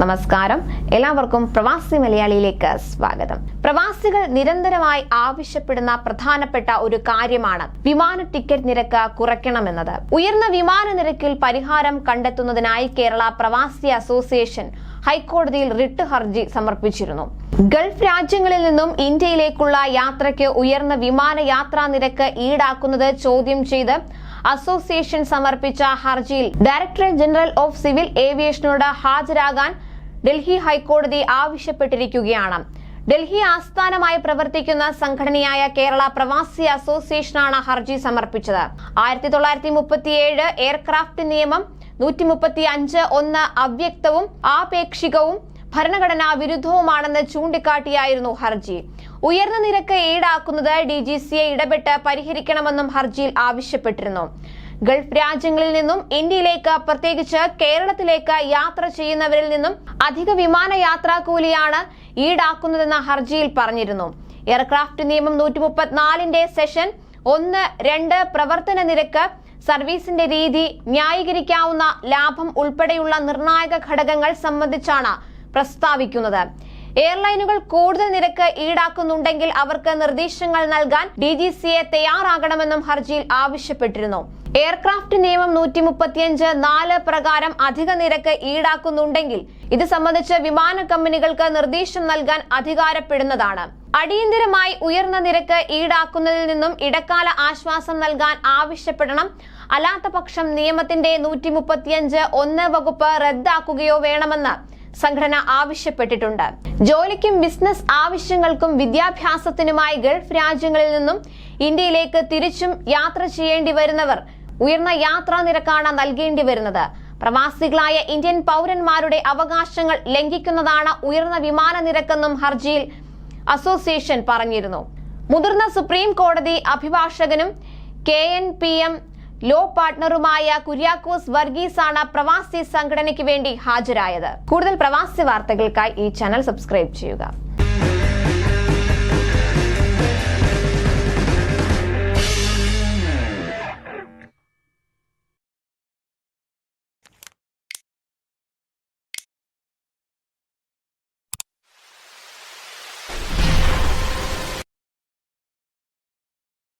നമസ്കാരം. എല്ലാവർക്കും പ്രവാസി മലയാളിയിലേക്ക് സ്വാഗതം. പ്രവാസികൾ നിരന്തരമായി ആവശ്യപ്പെടുന്ന പ്രധാനപ്പെട്ട ഒരു കാര്യമാണ് വിമാന ടിക്കറ്റ് നിരക്ക് കുറയ്ക്കണമെന്നത്. ഉയർന്ന വിമാന നിരക്കിൽ പരിഹാരം കണ്ടെത്തുന്നതിനായി കേരള പ്രവാസി അസോസിയേഷൻ ഹൈക്കോടതിയിൽ റിട്ട് ഹർജി സമർപ്പിച്ചിരുന്നു. ഗൾഫ് രാജ്യങ്ങളിൽ നിന്നും ഇന്ത്യയിലേക്കുള്ള യാത്രയ്ക്ക് ഉയർന്ന വിമാന യാത്രാ നിരക്ക് ഈടാക്കുന്നത് ചോദ്യം ചെയ്ത് അസോസിയേഷൻ സമർപ്പിച്ച ഹർജിയിൽ ഡയറക്ടറേറ്റ് ജനറൽ ഓഫ് സിവിൽ ഏവിയേഷനോട് ഹാജരാകാൻ ഡൽഹി ഹൈക്കോടതി ആവശ്യപ്പെട്ടിരിക്കുകയാണ്. ഡൽഹി ആസ്ഥാനമായി പ്രവർത്തിക്കുന്ന സംഘടനയായ കേരള പ്രവാസി അസോസിയേഷനാണ് ഹർജി സമർപ്പിച്ചത്. ആയിരത്തി തൊള്ളായിരത്തി മുപ്പത്തിയേഴ് എയർക്രാഫ്റ്റ് നിയമം നൂറ്റി മുപ്പത്തി അഞ്ച് ഒന്ന് അവ്യക്തവും ആപേക്ഷികവും ഭരണഘടനാ വിരുദ്ധവുമാണെന്ന് ചൂണ്ടിക്കാട്ടിയായിരുന്നു ഹർജി. ഉയർന്ന നിരക്ക് ഈടാക്കുന്നത് ഡി ജി സിയെ ഇടപെട്ട് പരിഹരിക്കണമെന്നും ഹർജിയിൽ ആവശ്യപ്പെട്ടിരുന്നു. ഗൾഫ് രാജ്യങ്ങളിൽ നിന്നും ഇന്ത്യയിലേക്ക് പ്രത്യേകിച്ച് കേരളത്തിലേക്ക് യാത്ര ചെയ്യുന്നവരിൽ നിന്നും അധിക വിമാന യാത്രാ കൂലിയാണ് ഈടാക്കുന്നതെന്ന് ഹർജിയിൽ പറഞ്ഞിരുന്നു. എയർക്രാഫ്റ്റ് നിയമം നൂറ്റി മുപ്പത്തിനാലിന്റെ സെഷൻ ഒന്ന് രണ്ട് പ്രവർത്തന നിരക്ക് സർവീസിന്റെ രീതി ന്യായീകരിക്കാവുന്ന ലാഭം ഉൾപ്പെടെയുള്ള നിർണായക ഘടകങ്ങൾ സംബന്ധിച്ചാണ് പ്രസ്താവിക്കുന്നത്. എയർലൈനുകൾ കൂടുതൽ നിരക്ക് ഈടാക്കുന്നുണ്ടെങ്കിൽ അവർക്ക് നിർദ്ദേശങ്ങൾ നൽകാൻ ഡി ജി സിയെ തയ്യാറാകണമെന്നും ഹർജിയിൽ ആവശ്യപ്പെട്ടിരുന്നു. എയർക്രാഫ്റ്റ് നിയമം നൂറ്റി മുപ്പത്തിയഞ്ച് നാല് പ്രകാരം അധിക നിരക്ക് ഈടാക്കുന്നുണ്ടെങ്കിൽ ഇത് സംബന്ധിച്ച് വിമാന കമ്പനികൾക്ക് നിർദ്ദേശം നൽകാൻ അധികാരപ്പെടുന്നതാണ്. അടിയന്തിരമായി ഉയർന്ന നിരക്ക് ഈടാക്കുന്നതിൽ നിന്നും ഇടക്കാല ആശ്വാസം നൽകാൻ ആവശ്യപ്പെടണം. അല്ലാത്ത പക്ഷം നിയമത്തിന്റെ നൂറ്റി മുപ്പത്തിയഞ്ച് ഒന്ന് വകുപ്പ് റദ്ദാക്കുകയോ വേണമെന്ന് സംഘടന ആവശ്യപ്പെട്ടിട്ടുണ്ട്. ജോലിക്കും ബിസിനസ് ആവശ്യങ്ങൾക്കും വിദ്യാഭ്യാസത്തിനുമായി ഗൾഫ് രാജ്യങ്ങളിൽ നിന്നും ഇന്ത്യയിലേക്ക് തിരിച്ചും യാത്ര ചെയ്യേണ്ടി വരുന്നവർ ഉയർന്ന യാത്രാ നിരക്കാണ് നൽകേണ്ടി വരുന്നത്. പ്രവാസികളായ ഇന്ത്യൻ പൗരന്മാരുടെ അവകാശങ്ങൾ ലംഘിക്കുന്നതാണ് ഉയർന്ന വിമാന നിരക്കെന്നും ഹർജിയിൽ അസോസിയേഷൻ പറഞ്ഞിരുന്നു. മുതിർന്ന സുപ്രീം കോടതി അഭിഭാഷകനും K N P M law പാർട്ട്ണറുമായ Kuriakose Varghese ആണ് പ്രവാസി സംഘടനയ്ക്ക് വേണ്ടി ഹാജരായത്. കൂടുതൽ പ്രവാസി വാർത്തകൾക്കായി ഈ ചാനൽ സബ്സ്ക്രൈബ് ചെയ്യുക.